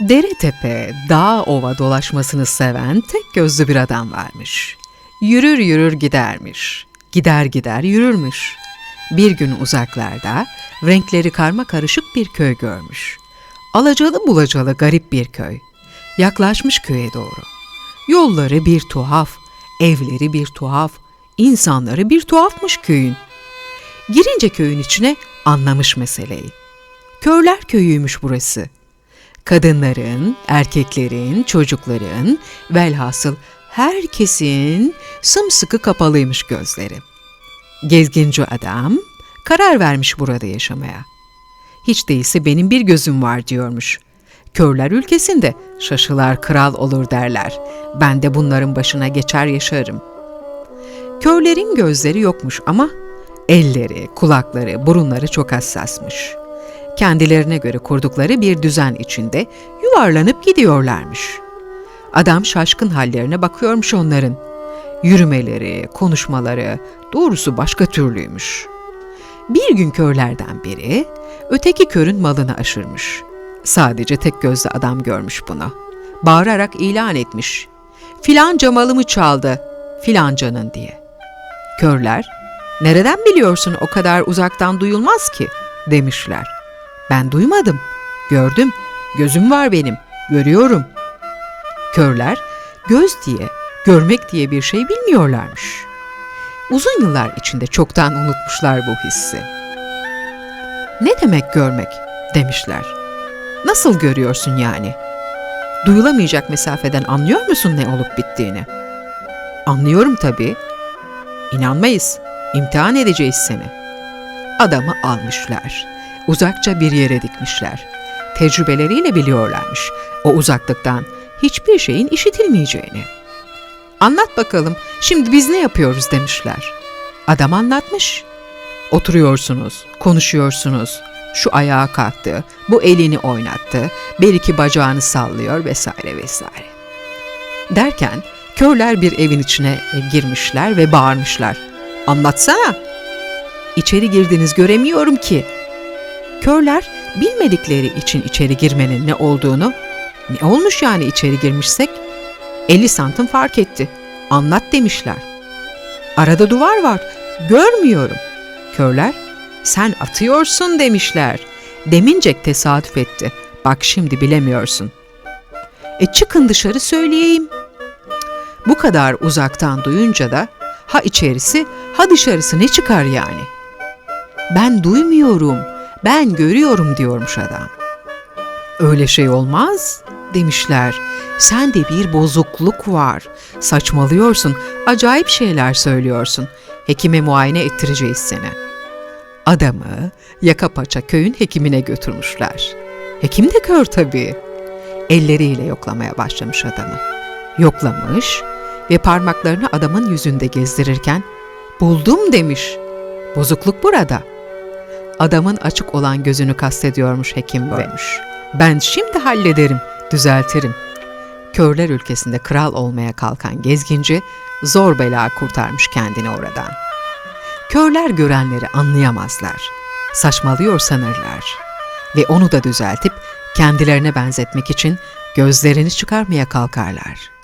Dere tepe, dağ ova dolaşmasını seven tek gözlü bir adam varmış. Yürür yürür gidermiş. Gider gider yürürmüş. Bir gün uzaklarda renkleri karma karışık bir köy görmüş. Alacalı bulacalı garip bir köy. Yaklaşmış köye doğru. Yolları bir tuhaf, evleri bir tuhaf, insanları bir tuhafmış köyün. Girince köyün içine anlamış meseleyi. Körler köyüymüş burası. Kadınların, erkeklerin, çocukların, velhasıl herkesin sımsıkı kapalıymış gözleri. Gezginci adam karar vermiş burada yaşamaya. Hiç değilse benim bir gözüm var diyormuş. Körler ülkesinde şaşılar kral olur derler. Ben de bunların başına geçer yaşarım. Körlerin gözleri yokmuş ama elleri, kulakları, burunları çok hassasmış. Kendilerine göre kurdukları bir düzen içinde yuvarlanıp gidiyorlarmış. Adam şaşkın hallerine bakıyormuş onların. Yürümeleri, konuşmaları doğrusu başka türlüymüş. Bir gün körlerden biri öteki körün malını aşırmış. Sadece tek gözlü adam görmüş bunu. Bağırarak ilan etmiş. Filanca malımı çaldı, filancanın diye. Körler, nereden biliyorsun o kadar uzaktan duyulmaz ki demişler. Ben duymadım, gördüm, gözüm var benim, görüyorum. Körler, göz diye, görmek diye bir şey bilmiyorlarmış. Uzun yıllar içinde çoktan unutmuşlar bu hissi. Ne demek görmek demişler. Nasıl görüyorsun yani? Duyulamayacak mesafeden anlıyor musun ne olup bittiğini? Anlıyorum tabii. İnanmayız. İmtihan edeceğiz seni. Adamı almışlar. Uzakça bir yere dikmişler. Tecrübeleriyle biliyorlarmış o uzaklıktan hiçbir şeyin işitilmeyeceğini. Anlat bakalım şimdi biz ne yapıyoruz demişler. Adam anlatmış. Oturuyorsunuz, konuşuyorsunuz. Şu ayağa kalktı, bu elini oynattı, bir iki bacağını sallıyor vesaire vesaire. Derken körler bir evin içine girmişler ve bağırmışlar. Anlatsana. İçeri girdiniz göremiyorum ki. Körler bilmedikleri için içeri girmenin ne olduğunu, ne olmuş yani içeri girmişsek? 50 santim fark etti. Anlat demişler. Arada duvar var, görmüyorum. Körler, sen atıyorsun demişler. Demincek tesadüf etti. Bak şimdi bilemiyorsun. E çıkın dışarı söyleyeyim. Bu kadar uzaktan duyunca da ha içerisi ha dışarısı ne çıkar yani? Ben duymuyorum, ben görüyorum diyormuş adam. Öyle şey olmaz demişler. Sende bir bozukluk var. Saçmalıyorsun, acayip şeyler söylüyorsun. Hekime muayene ettireceğiz seni. Adamı yaka paça köyün hekimine götürmüşler. Hekim de kör tabii. Elleriyle yoklamaya başlamış adamı. Yoklamış ve parmaklarını adamın yüzünde gezdirirken buldum demiş. Bozukluk burada. Adamın açık olan gözünü kastediyormuş hekim bölmüş. Ben şimdi hallederim, düzeltirim. Körler ülkesinde kral olmaya kalkan gezginci zor bela kurtarmış kendini oradan. Körler görenleri anlayamazlar. Saçmalıyor sanırlar. Ve onu da düzeltip kendilerine benzetmek için gözlerini çıkarmaya kalkarlar.''